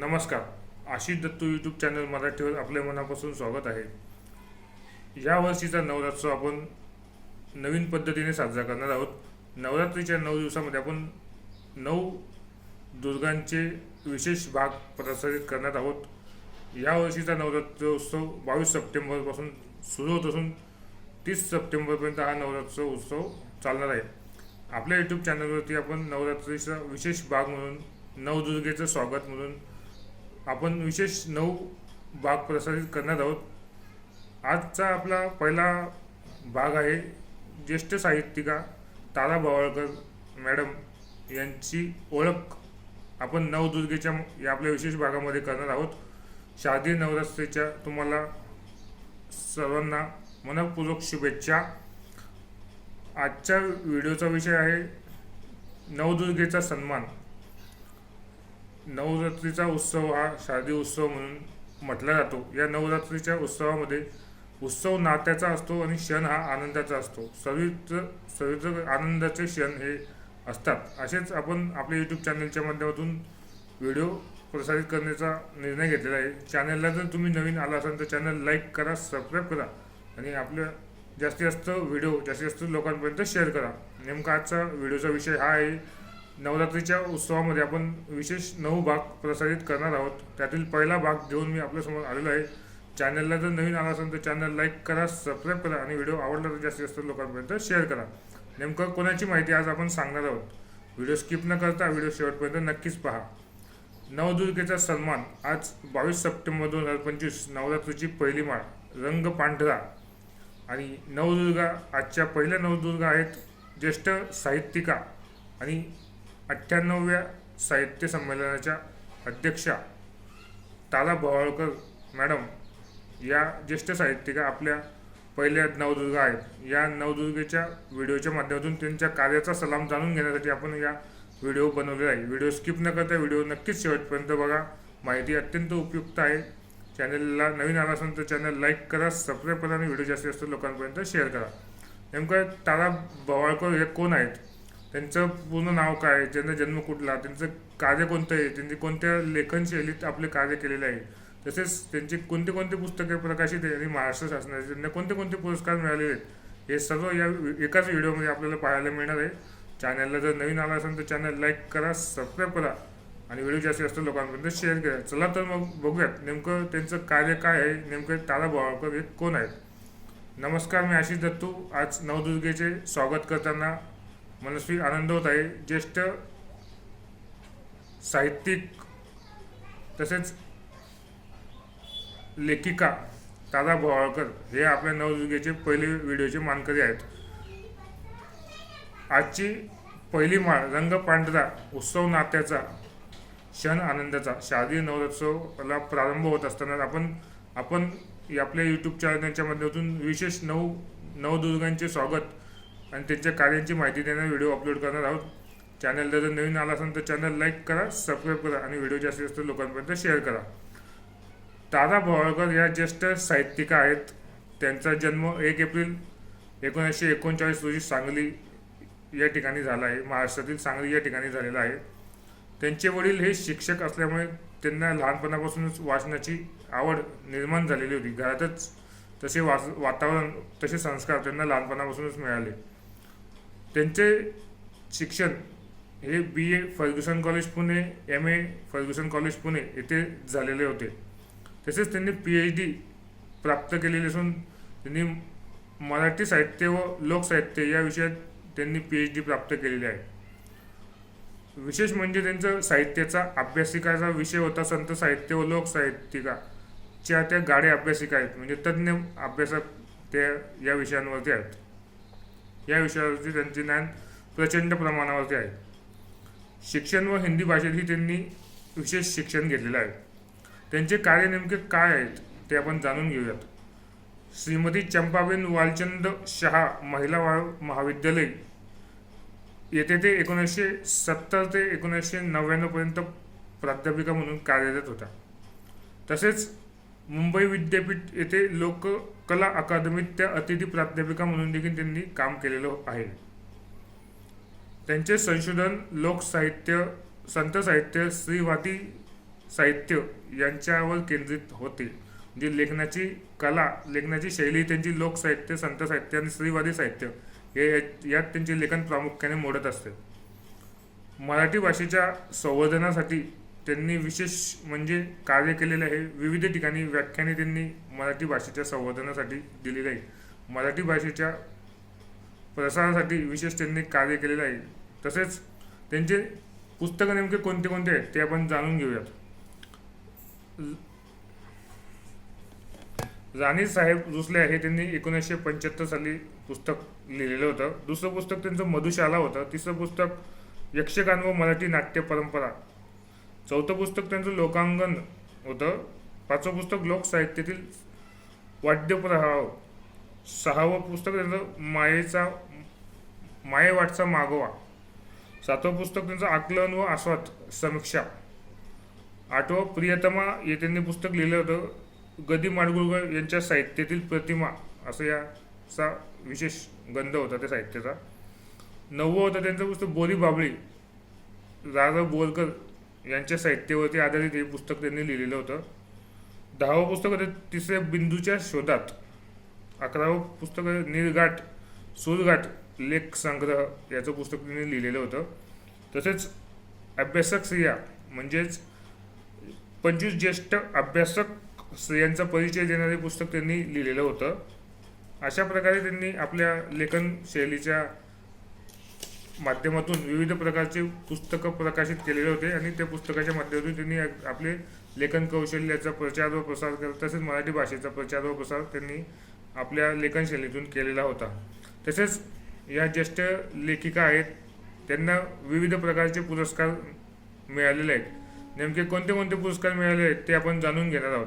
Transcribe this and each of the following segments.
नमस्कार. Ashish Dattu YouTube channel मराठीवर आपल्या मनापासून स्वागत आहे. या वर्षीचा नवरात्र आपण नवीन पद्धतीने साजरा करणार आहोत. नवरात्रीच्या नऊ दिवसामध्ये आपण नऊ दुर्गांचे विशेष भाग प्रसारित करणार आहोत. या वर्षीचा नवरात्रोत्सव बावीस सप्टेंबरपासून सुरू होत असून तीस सप्टेंबरपर्यंत हा नवरात्र उत्सव चालणार आहे. आपल्या यूट्यूब चॅनलवरती आपण नवरात्रीचा विशेष भाग म्हणून नवदुर्गेचं स्वागत म्हणून आपण विशेष नऊ भाग प्रसारित करणार आहोत. आजचा आपला पहिला भाग आहे ज्येष्ठ साहित्यिका तारा भवाळकर मॅडम यांची ओळख आपण नवदुर्गेच्या या आपल्या विशेष भागामध्ये करणार आहोत. शारदीय नवरात्रीच्या तुम्हाला सर्वांना मनपूर्वक शुभेच्छा. आजच्या व्हिडिओचा विषय आहे नवदुर्गेचा सन्मान. नवरात्रीचा उत्सव हा शारदीय उत्सव म्हणून म्हटला जातो. या नवरात्रीच्या उत्सवामध्ये उत्सव नात्याचा असतो आणि क्षण हा आनंदाचा असतो. सवित्र सवित्र आनंदाचे क्षण हे असतात. असेच आपण आपल्या यूट्यूब चॅनलच्या माध्यमातून व्हिडिओ प्रसारित करण्याचा निर्णय घेतलेला आहे. चॅनलला जर तुम्ही नवीन आला असाल तर चॅनल लाईक करा सबस्क्राईब करा आणि आपल्या जास्तीत जास्त व्हिडिओ जास्तीत जास्त लोकांपर्यंत शेअर करा. नेमका आजचा व्हिडिओचा विषय हा आहे नवरात्रीच्या उत्सवामध्ये आपण विशेष नऊ भाग प्रसारित करणार आहोत. त्यातील पहिला भाग घेऊन मी आपल्यासमोर आलेलो आहे. चॅनलला जर नवीन आला असेल तर चॅनल लाईक करा सबस्क्राईब करा आणि व्हिडिओ आवडला तर जास्तीत जास्त लोकांपर्यंत शेअर करा. नेमकं कोणाची माहिती आज आपण सांगणार आहोत? व्हिडिओ स्किप न करता व्हिडिओ शेवटपर्यंत नक्कीच पहा. नवदुर्गेचा सन्मान आज बावीस सप्टेंबर दोन हजार पंचवीस नवरात्रीची पहिली माळ रंग पांढरा. आणि नवदुर्गा आजच्या पहिल्या नवदुर्गा आहेत ज्येष्ठ साहित्यिका आणि अठ्ठ्याण्णवव्या साहित्य संमेलनाच्या अध्यक्षा तारा भवाळकर मॅडम या ज्येष्ठ साहित्यिका आपल्या पहिल्या नवदुर्गा आहेत. या नवदुर्गेच्या व्हिडिओच्या माध्यमातून त्यांच्या कार्याचा सलाम जाणून घेण्यासाठी आपण या व्हिडिओ बनवलेला आहे. व्हिडिओ स्किप न करता व्हिडिओ नक्कीच शेवटपर्यंत बघा. माहिती अत्यंत उपयुक्त आहे. चॅनलला नवीन आला असेल तर चॅनल लाईक करा सबस्क्राईब करा आणि व्हिडिओ जास्तीत जास्त लोकांपर्यंत शेअर करा. नेमकं तारा भवाळकर हे कोण आहेत? त्यांचं पूर्ण नाव काय आहे? त्यांचा जन्म कुठला? त्यांचं कार्य कोणतं आहे? त्यांनी कोणत्या लेखनशैलीत आपले कार्य केलेले आहे? तसेच त्यांची कोणते कोणते पुस्तके प्रकाशित आहे आणि महाराष्ट्र शासनाचे त्यांना कोणते कोणते पुरस्कार मिळालेले आहेत? हे सर्व या एकाच व्हिडिओमध्ये आपल्याला पाहायला मिळणार आहे. चॅनलला जर नवीन आला असेल तर चॅनल लाईक करा सबस्क्राईब करा. आणि व्हिडिओ जास्तीत जास्त लोकांपर्यंत शेअर करा. चला तर मग बघूयात नेमकं त्यांचं कार्य काय आहे? नेमकं तारा भवाळकर हे कोण आहेत? नमस्कार मी आशिष दत्तू. आज नवदुर्गेचे स्वागत करताना मनस्वी आनंद होत आहे ज्येष्ठ साहित्यिक तसेच लेखिका तारा भोवाळकर हे आपल्या नवदुर्गेचे पहिले व्हिडिओचे मानकरी आहेत. आजची पहिली माळ रंग पांढरा उत्सव नात्याचा क्षण आनंदाचा शारदीय नवरोत्सवाला प्रारंभ होत असताना आपण आपण आपल्या यूट्यूब चॅनलच्या माध्यमातून विशेष नऊ नवदुर्गांचे स्वागत आणि त्यांच्या कार्यांची माहिती देणारा व्हिडिओ अपलोड करणार आहोत. चॅनलला जर नवीन आला असेल तर चॅनल लाईक करा सबस्क्राईब करा आणि व्हिडिओ जास्तीत जास्त लोकांपर्यंत शेअर करा. तारा भवाळकर या ज्येष्ठ साहित्यिका आहेत. त्यांचा जन्म एक एप्रिल एकोणीसशे एकोणचाळीस रोजी सांगली या ठिकाणी झाला आहे. महाराष्ट्रातील सांगली या ठिकाणी झालेला आहे. त्यांचे वडील हे शिक्षक असल्यामुळे त्यांना लहानपणापासूनच वाचनाची आवड निर्माण झालेली होती. घरातच तसे वाच वातावरण तसे संस्कार त्यांना लहानपणापासूनच मिळाले. त्यांचे शिक्षण हे B A Fergusson college Pune M A Fergusson college Pune येथे झालेले होते. तसेच त्यांनी पी एच डी प्राप्त केलेली असून त्यांनी मराठी साहित्य व लोकसाहित्य या विषयात त्यांनी पी एच डी प्राप्त केलेली आहे. विशेष म्हणजे त्यांचं साहित्याचा अभ्यासिकाचा विषय होता संत साहित्य व लोकसाहित्यिका च्या त्या गाड्या अभ्यासिका आहेत म्हणजे तज्ज्ञ अभ्यासक त्या या विषयांवरती आहेत. या विषयावरती त्यांचे ज्ञान प्रचंड प्रमाणावरती आहे. शिक्षण व हिंदी भाषेतही त्यांनी विशेष शिक्षण घेतलेलं आहे. त्यांचे कार्य नेमके काय आहेत ते आपण जाणून घेऊयात. श्रीमती चंपाबेन वालचंद शहा महिला वा- महाविद्यालय येथे ते एकोणीसशे सत्तर ते एकोणीसशे नव्याण्णवपर्यंत प्राध्यापिका म्हणून कार्यरत होत्या तसेच मुंबई विद्यापीठ येथे लोक कला अकादमीत त्या अतिथी प्राध्यापिका म्हणून देखील त्यांनी काम केलेलं आहे. त्यांचे संशोधन लोकसाहित्य संत साहित्य स्त्रीवादी साहित्य यांच्यावर केंद्रित होते. जी लेखनाची कला लेखनाची शैली त्यांची लोकसाहित्य संत साहित्य आणि स्त्रीवादी साहित्य हे यात त्यांचे लेखन प्रामुख्याने मोडत असते. मराठी भाषेच्या संवर्धनासाठी त्यांनी विशेष म्हणजे कार्य केलेले आहे. विविध ठिकाणी व्याख्याने त्यांनी मराठी भाषेच्या संवर्धनासाठी दिलेली आहे. मराठी भाषेच्या प्रसारासाठी विशेष त्यांनी कार्य केलेलं आहे. तसेच त्यांचे पुस्तकं नेमके कोणते कोणते आहेत ते आपण जाणून घेऊयात. राणी साहेब रुसले हे त्यांनी एकोणीसशे पंच्याहत्तर साली पुस्तक लिहिलेलं होतं. दुसरं पुस्तक त्यांचं मधुशाला होतं. तिसरं पुस्तक यक्षगान व मराठी नाट्य परंपरा. चौथं पुस्तक त्यांचं लोकांगण होतं. पाचवं पुस्तक लोकसाहित्यातील वाद्यप्रभाव सहावं पुस्तक त्यांचं मायेचा मायेवाटचा मागोवा. सातवं पुस्तक त्यांचं आकलन व आस्वाद समीक्षा. आठवं प्रियतमा हे त्यांनी पुस्तक लिहिलं होतं. गदी माडगुळकर यांच्या साहित्यातील प्रतिमा असं याचा विशेष गंध होता त्या साहित्याचा. नववं होतं त्यांचं पुस्तक बोरी बाबळी. राजा बोरकर यांच्या साहित्यावरती आधारित हे पुस्तक त्यांनी लिहिलेलं होतं. दहावं पुस्तक होतं तिसऱ्या बिंदूच्या शोधात. अकरावं पुस्तक निर्गाठ निर्घाट लेख संग्रह याचं पुस्तक त्यांनी लिहिलेलं होतं. तसेच अभ्यासक स्त्रिया म्हणजेच पंचवीस ज्येष्ठ अभ्यासक स्त्रियांचा परिचय देणारे पुस्तक त्यांनी लिहिलेलं होतं. अशा प्रकारे त्यांनी आपल्या लेखन शैलीच्या माध्यमातून विविध प्रकारचे पुस्तकं प्रकाशित केलेले होते आणि त्या पुस्तकाच्या माध्यमातून त्यांनी आपले लेखन कौशल्याचा प्रचार व प्रसार करत तसेच मराठी भाषेचा प्रचार व प्रसार त्यांनी आपल्या लेखन शैलीतून केलेला होता. तसेच या ज्येष्ठ लेखिका आहेत त्यांना विविध प्रकारचे पुरस्कार मिळालेले आहेत. नेमके कोणते कोणते पुरस्कार मिळाले आहेत ते आपण जाणून घेणार आहोत.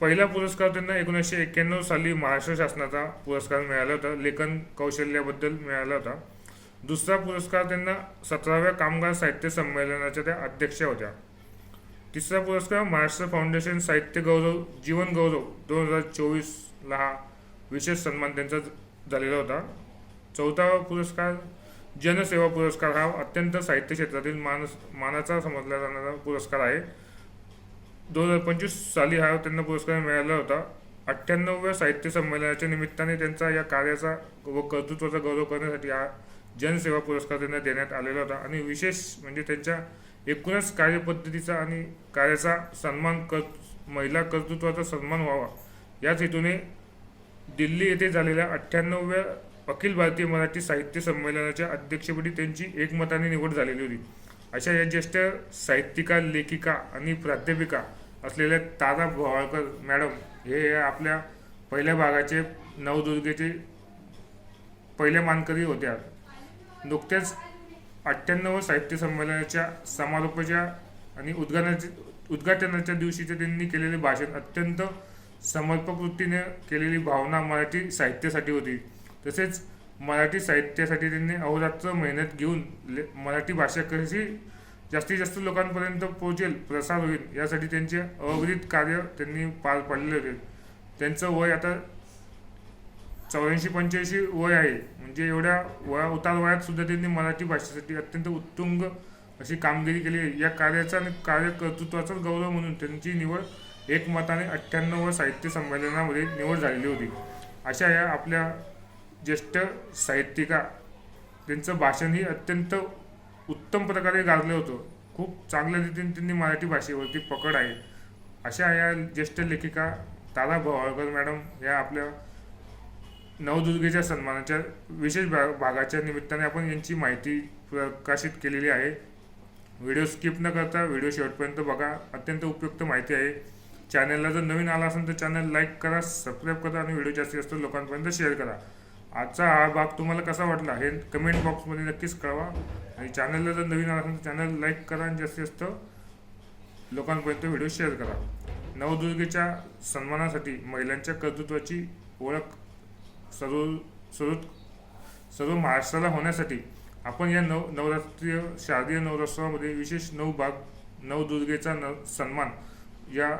पहिला पुरस्कार त्यांना एकोणीसशे एक्क्याण्णव साली महाराष्ट्र शासनाचा पुरस्कार मिळाला होता. लेखन कौशल्याबद्दल मिळाला होता. दुसरा पुरस्कार त्यांना सतराव्या कामगार साहित्य संमेलनाच्या त्या अध्यक्षा होत्या. तिसरा पुरस्कार महाराष्ट्र फाउंडेशन साहित्य गौरव जीवन गौरव दोन हजार चोवीसला हा विशेष सन्मान त्यांचा झालेला होता. चौथा पुरस्कार जनसेवा पुरस्कार हा अत्यंत साहित्य क्षेत्रातील मानस मानाचा समजला जाणारा पुरस्कार आहे. दोन हजार पंचवीस साली हा त्यांना पुरस्कार मिळाला होता. अठ्ठ्याण्णवव्या साहित्य संमेलनाच्या निमित्ताने त्यांचा या कार्याचा व कर्तृत्वाचा गौरव करण्यासाठी हा जनसेवा पुरस्कार त्यांना देण्यात आलेला होता. आणि विशेष म्हणजे त्यांच्या एकूणच कार्यपद्धतीचा आणि कार्याचा सन्मान कर महिला कर्तृत्वाचा सन्मान व्हावा याच हेतूने दिल्ली येथे झालेल्या अठ्ठ्याण्णवव्या अखिल भारतीय मराठी साहित्य संमेलनाच्या अध्यक्षपदी त्यांची एकमताने निवड झालेली होती. अशा या ज्येष्ठ साहित्यिका लेखिका आणि प्राध्यापिका असलेल्या तारा भवाळकर मॅडम हे या आपल्या पहिल्या भागाचे नवदुर्गेचे पहिल्या मानकरी होत्या. नुकत्याच अठ्ठ्याण्णव साहित्य संमेलनाच्या समारोपाच्या आणि उद्घाटनाचे उद्घाटनाच्या दिवशीचे त्यांनी केलेले भाषण अत्यंत समर्पक वृत्तीने केलेली भावना मराठी साहित्यासाठी होती. तसेच मराठी साहित्यासाठी त्यांनी अहोरात्र मेहनत घेऊन ले मराठी भाषा कशी जास्तीत जास्त लोकांपर्यंत पोहोचेल प्रसार होईल यासाठी त्यांचे अविरित कार्य त्यांनी पार पाडले होते. त्यांचं वय आता चौऱ्याऐंशी पंच्याऐंशी वय आहे. म्हणजे एवढ्या वया उतार वयात सुद्धा त्यांनी मराठी भाषेसाठी अत्यंत उत्तुंग अशी कामगिरी केली आहे. या कार्याचा आणि कार्यकर्तृत्वाचाच गौरव म्हणून त्यांची निवड एकमताने अठ्ठ्याण्णव साहित्य संमेलनामध्ये निवड झालेली होती. अशा या आपल्या ज्येष्ठ साहित्यिका. त्यांचं भाषणही अत्यंत उत्तम प्रकारे गाजलं होतं. खूप चांगल्या रीतीने त्यांनी मराठी भाषेवरती पकड आहे. अशा या ज्येष्ठ लेखिका तारा भवाळकर मॅडम या आपल्या नवदुर्गेच्या सन्मानाच्या विशेष भा भागाच्या निमित्ताने आपण यांची माहिती प्रकाशित केलेली आहे. व्हिडिओ स्किप न करता व्हिडिओ शेवटपर्यंत बघा. अत्यंत उपयुक्त माहिती आहे. चॅनलला जर नवीन आला असेल तर चॅनल लाईक करा सबस्क्राईब करा आणि व्हिडिओ जास्तीत जास्त लोकांपर्यंत शेअर करा. आजचा हा भाग तुम्हाला कसा वाटला हे कमेंट बॉक्समध्ये नक्कीच कळवा. आणि चॅनलला जर नवीन आला असेल तर चॅनल लाईक करा आणि जास्तीत जास्त लोकांपर्यंत व्हिडिओ शेअर करा. नवदुर्गेच्या सन्मानासाठी महिलांच्या कर्तृत्वाची ओळख सर्व सर्व सर्व महाराष्ट्राला होण्यासाठी आपण या नव नवरात्रीय शारदीय नवरात्रामध्ये विशेष नऊ भाग नवदुर्गेचा न सन्मान या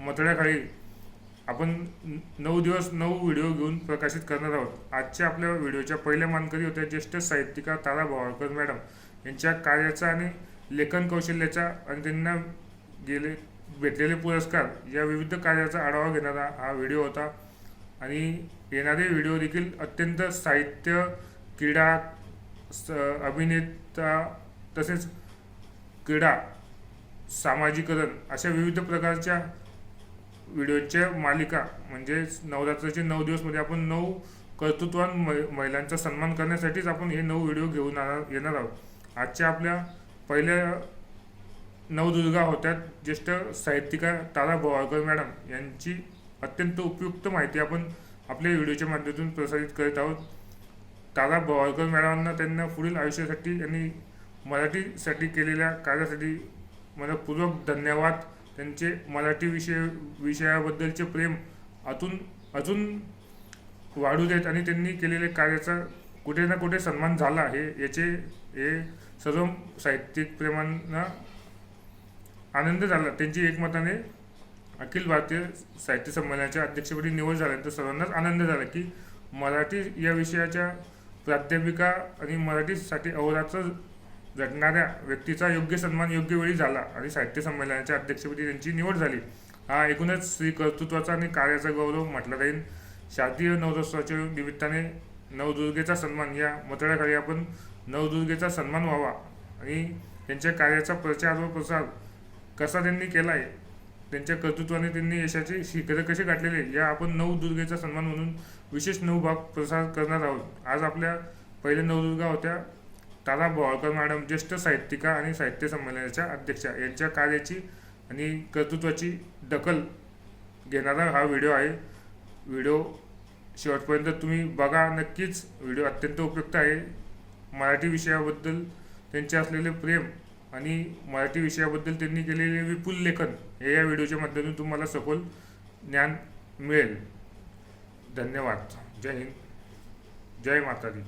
मथळ्याखाली आपण नऊ दिवस नऊ व्हिडिओ घेऊन प्रकाशित करणार आहोत. आजच्या आपल्या व्हिडिओच्या पहिल्या मानकरी होत्या ज्येष्ठ साहित्यिका तारा भवाळकर मॅडम. यांच्या कार्याचा आणि लेखन कौशल्याचा आणि त्यांना गेले भेटलेले पुरस्कार या विविध कार्याचा आढावा घेणारा हा व्हिडिओ होता. आणि येणारे व्हिडिओ देखील अत्यंत साहित्य क्रीडा स अभिनेता तसेच क्रीडा सामाजिकरण अशा विविध प्रकारच्या व्हिडिओच्या मालिका म्हणजे नवरात्राचे नऊ दिवसमध्ये आपण नऊ कर्तृत्वान मै- महिलांचा सन्मान करण्यासाठीच आपण हे नऊ व्हिडिओ घेऊन येणार आहोत. आजच्या आपल्या पहिल्या नवदुर्गा होत्या ज्येष्ठ साहित्यिका तारा भवाळकर मॅडम. यांची अत्यंत उपयुक्त माहिती आपण आपल्या व्हिडिओच्या माध्यमातून प्रसारित करीत आहोत. तारा भवाळकर मॅडमांना त्यांना पुढील आयुष्यासाठी आणि मराठीसाठी केलेल्या कार्यासाठी मनपूर्वक धन्यवाद. त्यांचे मराठी विषय विषयाबद्दलचे प्रेम अजून अजून वाढू देत आणि त्यांनी केलेल्या कार्याचा कुठे ना कुठे सन्मान झाला आहे. याचे हे सर्व साहित्यिक प्रेमांना आनंद झाला. त्यांची एकमताने अखिल भारतीय साहित्य संमेलनाच्या अध्यक्षपदी निवड झाल्यानंतर सर्वांनाच आनंद झाला की मराठी या विषयाच्या प्राध्यापिका आणि मराठीसाठी अहोरात्र जगणाऱ्या व्यक्तीचा योग्य सन्मान योग्य वेळी झाला आणि साहित्य संमेलनाच्या अध्यक्षपदी त्यांची निवड झाली. हा एकूणच श्री कर्तृत्वाचा आणि कार्याचा गौरव म्हटला जाईल शारदीय नवरोत्सवाच्या निमित्ताने नवदुर्गेचा सन्मान या मतळ्याखाली आपण नवदुर्गेचा सन्मान व्हावा आणि त्यांच्या कार्याचा प्रचार व प्रसार कसा त्यांनी केला आहे त्यांच्या कर्तृत्वाने त्यांनी यशाचे शिखर कसे गाठलेले या आपण नवदुर्गेचा सन्मान म्हणून विशेष नऊ भाग प्रसार करणार आहोत. आज आपल्या पहिल्या नवदुर्गा होत्या. तारा बोवाळकर मॅडम ज्येष्ठ साहित्यिका आणि साहित्य संमेलनाच्या अध्यक्षा. यांच्या कार्याची आणि कर्तृत्वाची दखल घेणारा हा व्हिडिओ आहे. व्हिडिओ शेवटपर्यंत तुम्ही बघा. नक्कीच व्हिडिओ अत्यंत उपयुक्त आहे. मराठी विषयाबद्दल त्यांचे असलेले प्रेम आणि मराठी विषयाबद्दल त्यांनी केलेले विपुल लेखन हे या व्हिडिओच्या माध्यमातून तुम्हाला सखोल ज्ञान मिळेल. धन्यवाद. जय हिंद. जय माता दी